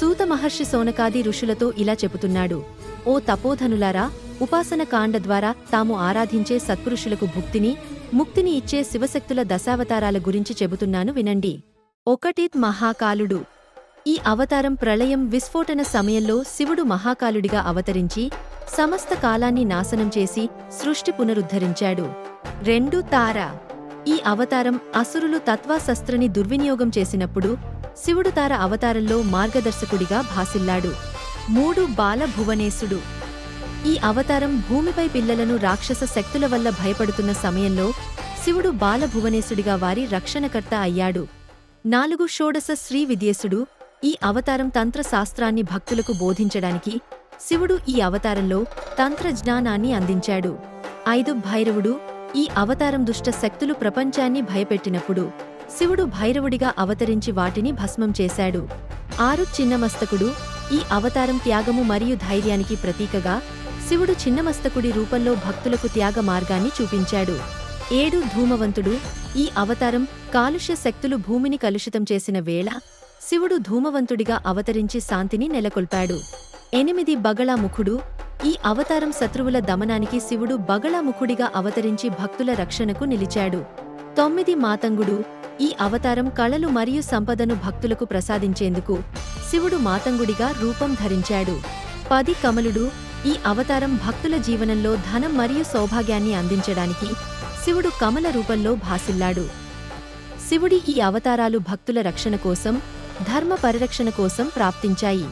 సూత మహర్షి సోనకాది ఋషులతో ఇలా చెబుతున్నాడు. ఓ తపోధనులారా ఉపాసన కాండ ద్వారా తాము ఆరాధించే సత్పురుషులకు భుక్తిని ముక్తిని ఇచ్చే శివశక్తుల దశావతారాల గురించి చెబుతున్నాను వినండి. ఒకటిత్ మహాకాలుడు. ఈ అవతారం ప్రళయం విస్ఫోటన సమయంలో శివుడు మహాకాలుడిగా అవతరించి సమస్త కాలాన్ని నాశనం చేసి సృష్టి పునరుద్ధరించాడు. రెండు తారా. ఈ అవతారం అసురులు తత్వాశస్త్రని దుర్వినియోగం చేసినప్పుడు శివుడు తార అవతారంలో మార్గదర్శకుడిగా భాసిల్లాడు. మూడు బాల భువనేశుడు ఈ అవతారం భూమిపై పిల్లలను రాక్షస శక్తుల వల్ల భయపడుతున్న సమయంలో శివుడు బాల భువనేశుడిగా వారి రక్షణకర్త అయ్యాడు. నాలుగు షోడశ శ్రీ విద్యేశుడు ఈ అవతారం తంత్ర శాస్త్రాన్ని భక్తులకు బోధించడానికి శివుడు ఈ అవతారంలో తంత్ర జ్ఞానాన్ని అందించాడు. ఐదు భైరవుడు ఈ అవతారం దుష్ట శక్తులు ప్రపంచాన్ని భయపెట్టినప్పుడు శివుడు భైరవుడిగా అవతరించి వాటిని భస్మం చేశాడు. ఆరు చిన్నమస్తకుడు ఈ అవతారం త్యాగము మరియు ధైర్యానికి ప్రతీకగా శివుడు చిన్నమస్తకుడి రూపంలో భక్తులకు త్యాగ మార్గాన్ని చూపించాడు. ఏడు ధూమవంతుడు ఈ అవతారం కాలుష్య శక్తులు భూమిని కలుషితం చేసిన వేళ శివుడు ధూమవంతుడిగా అవతరించి శాంతిని నెలకొల్పాడు. ఎనిమిది బగళాముఖుడు ఈ అవతారం శత్రువుల దమనానికి శివుడు బగళముఖుడిగా అవతరించి భక్తుల రక్షణకు నిలిచాడు. తొమ్మిది మాతంగుడు ఈ అవతారం కళలు మరియు సంపదను భక్తులకు ప్రసాదించేందుకు శివుడు మాతంగుడిగా రూపం ధరించాడు. పది కమలుడు ఈ అవతారం భక్తుల జీవనంలో ధనం మరియు సౌభాగ్యాన్ని అందించడానికి శివుడు కమల రూపంలో భాసిల్లాడు. శివుడి ఈ అవతారాలు భక్తుల రక్షణ కోసం ధర్మ పరిరక్షణ కోసం ప్రాప్తించాయి.